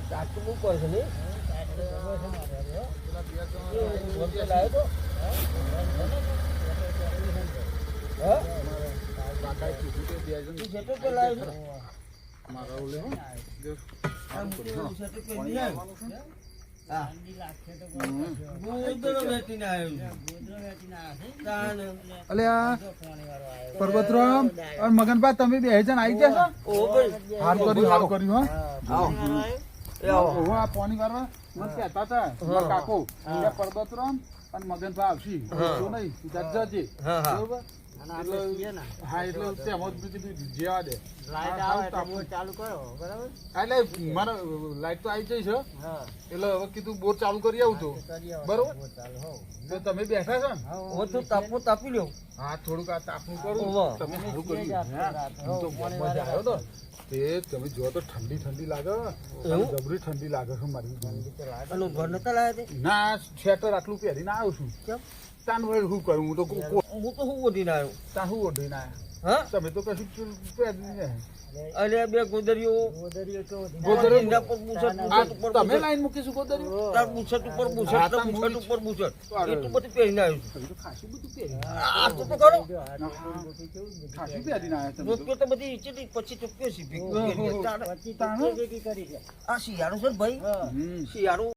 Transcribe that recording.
ટાટું લાવ્યો છો? આ પર્વતરામ મગનભાઈ તમે બે જણ આવી જશો ઓ કર્યું હારું કર્યું હા આવો. હો ઓહો પાણી વાળવા. મને કહેતા હતા કાકો કે પર્વતરામ અને મગનભાઈ આવશી. નહીં જજે. બરોબર? હા એટલે તેમાં જ બીજું બીજું જેવા દે. ચાલુ કરો બરાબર? એટલે મારે લાઈટ તો આવી જઈ છે. એટલે હવે કીધું બોર ચાલુ કરી આવું તો. બરોબર? તો તમે બેઠા છો ને? હવે તું તાપો તાપી લ્યો હા થોડુંક આ તાપનું કરું. તમે સારું કર્યું. આપતો હા, રાત. હું તો મજા આવ્યો તો. તે તમે જો તો ઠંડી ઠંડી લાગે જબરી ઠંડી લાગે છે મારી. ના ઘર નતા લાયા તે? ના સ્વેટર આટલું પહેરીને આવ્યો છું. કેમ? તાન વળી શું કરું? હું તો કો- કો- હું તો શું ઓઢીને આવ્યો તા શું ઓઢીને આવ્યા હા? તમે તો કશું પહેરીને અરે બે ગોદરીઓ. ગોદરીઓ કેવો છે? ગોદરીઓ- એના પર બુશર્ટ, આ બુશર્ટ ઉપર તમે લાઈન મૂકીશું ગોદરી તાર બુશર્ટ ઉપર હા, બુશર્ટ તાર ઉપર બુશર્ટ એટલું બધું પહેરીને આવ્યો છું. ખાસું બધું પહેરી. આ તો કરો. બધું ખાસું પહેરીને આવ્યા તમે તો. બધી ઈચેથી પછી ચૂક્યો છે તાણું? કરી આ શિયાળો છે ભાઈ? શિયાળો